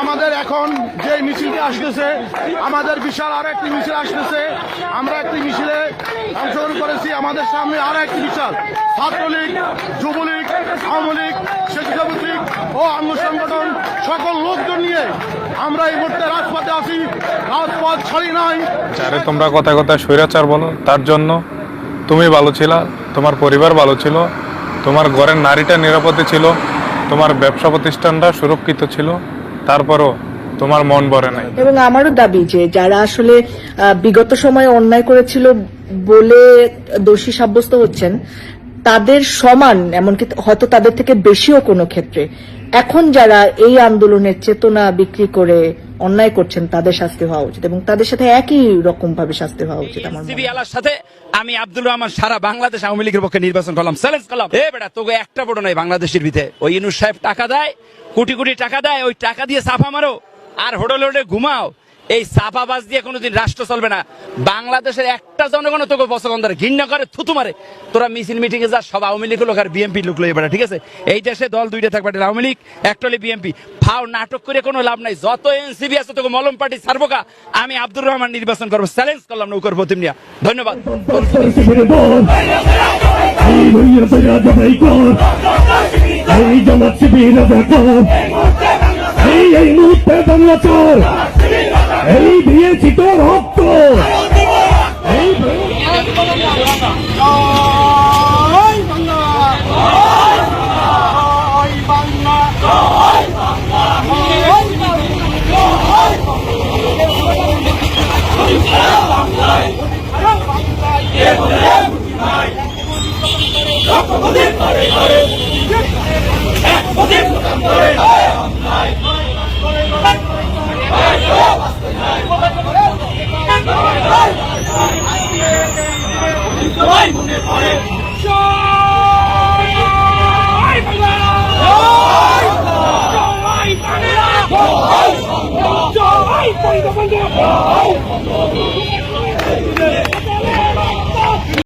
আমাদের এখন যে মিছিলটি আসতেছে, আমাদের বিশাল আর একটি মিছিল আসতেছে। আমরা একটি মিছিলে অংশগ্রহণ করেছি, আমাদের সামনে আর একটি বিশাল ছাত্রলীগ, যুবলীগ, আওয়ামী লীগ, স্বেচ্ছাসেবক ও অঙ্গ সংগঠন, সকল লোকজন নিয়ে আমরা এই মুহূর্তে রাজপথে আছি। রাজপথ ছাড়ি নাই। যারে তোমরা কথা কথা স্বৈরাচার বলো, তার জন্য তুমি ভালো ছিলা, তোমার পরিবার ভালো ছিল, তোমার ঘরের নারীটা নিরাপদে ছিল, তোমার ব্যবসা প্রতিষ্ঠানটা সুরক্ষিত ছিল। তারপরও তোমার মন ভরে নাই। এবং আমারও দাবি যে যারা আসলে বিগত সময়ে অন্যায় করেছিল বলে দোষী সাব্যস্ত হচ্ছেন, তাদের সমান, এমনকি হয়তো তাদের থেকে বেশিও কোনো ক্ষেত্রে। এখন যারা এই আন্দোলনের চেতনা বিক্রি করে অন্যায় করছেন, তাদের শাস্তি হওয়া উচিত এবং তাদের সাথে একই রকম ভাবে শাস্তি হওয়া উচিত আমার আলার সাথে আমি আব্দুল রহমান সারা বাংলাদেশ আওয়ামী লীগের পক্ষে নির্বাচন করলাম। চ্যালেঞ্জ করলাম। এ বেটা, তোকে একটা বড় নাই বাংলাদেশের ভিতরে। ওই ইনুস সাহেব টাকা দেয়, কোটি কোটি টাকা দেয়, ওই টাকা দিয়ে সাফা মারো। আর হোটেল হোটেলে ঘুমাও। এই সাফাবাজ দিয়ে কোনোদিন রাষ্ট্র চলবে না। বাংলাদেশের একটা জনগণ তোকে পছন্দ ঘৃণা করে, থুতু মারে। তোরা মিছিল মিটিং এ যা, সব আওয়ামী লীগ লোক আর বিএনপি লোক লই ঠিক আছে? এই দেশে দল দুইটা থাকবে আওয়ামী লীগ, একটা হলে বিএনপি। ফাও নাটক করে কোনো লাভ নাই। যত এনসিবি আছে, তোকে মলম পার্টি ছাড়বো কা? আমি আব্দুর রহমান নির্বাচন করব। চ্যালেঞ্জ করলাম নৌকর প্রতিম নিয়া। ধন্যবাদ। এই জমাত শিবির এই এই মুহূর্তে বাংলা এই দিয়েছি তো রক্ত। সবাই মনে পড়ে জয় পরিবর্তন জয়